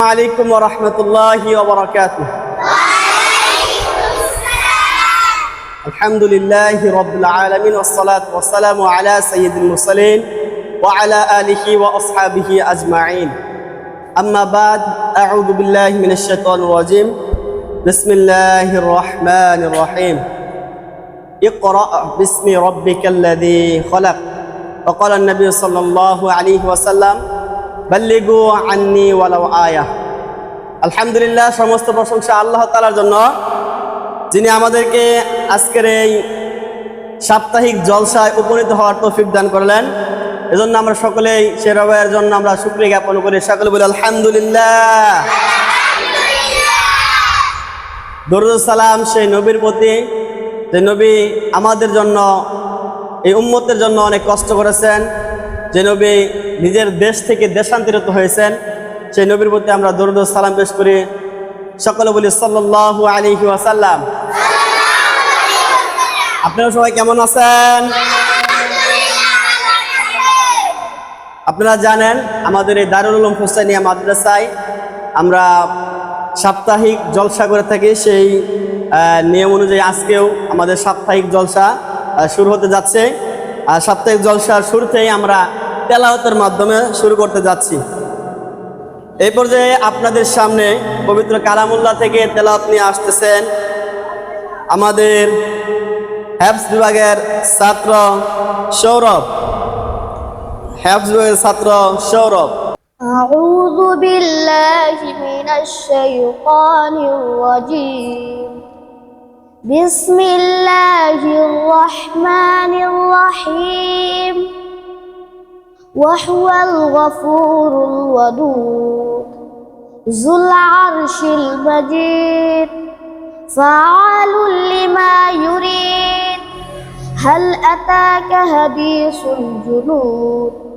عليكم ورحمة الله وبركاته. الحمد لله رب العالمين والصلاة والسلام على سيد المرسلين وعلى آله وأصحابه أجمعين. أما بعد أعوذ بالله من الشيطان الرجيم. بسم الله الرحمن الرحيم. اقرأ باسم ربك الذي خلق. وقال النبي صلى الله عليه وسلم বাল্লিগু আন্নি ওয়ালাউ আয়া। আলহামদুলিল্লাহ, সমস্ত প্রশংসা আল্লাহ তালার জন্য। যিনি আমাদেরকে আজকের এই সাপ্তাহিক জলসায় উপনীত হওয়ার তৌফিক দান করলেন। এজন্য আমরা সকলেই সে রবের জন্য আমরা শুক্রিয়া জ্ঞাপন করি। সকলে বলি, আলহামদুলিল্লাহ। সালাম সেই নবীর প্রতি, যে নবী আমাদের জন্য, এই উম্মতের জন্য অনেক কষ্ট করেছেন। যে নবী নিজের দেশ থেকে দেশান্তরিত হয়েছেন, সেই নবীর প্রতি আমরা দরুদ সালাম পেশ করি। সকলে বলি সাল্লাল্লাহু আলাইহি ওয়াসাল্লাম। আপনারা সবাই কেমন আছেন? আপনারা জানেন, আমাদের এই দারুল উলুম হোসেনিয়া মাদ্রাসায় আমরা সাপ্তাহিক জলসা করে থাকি। সেই নিয়ম অনুযায়ী আজকেও আমাদের সাপ্তাহিক জলসা শুরু হতে যাচ্ছে। আর সাপ্তাহিক জলসার শুরুতেই আমরা তেলাওয়াতের মাধ্যমে শুরু করতে যাচ্ছি এই পর্যায়ে আপনাদের সামনে পবিত্র কালামুল্লাহ থেকে তেলাওয়াত নিয়ে আসতেছেন আমাদের হ্যাবস বিভাগের ছাত্র সৌরভ হ্যাবস বিভাগের ছাত্র সৌরভ أعوذ بالله من الشيطان الرجيم بسم الله الرحمن الرحيم وهو الغفور الودود ذو العرش المجيد. فعال لما يريد هل أتاك حديث الجنود؟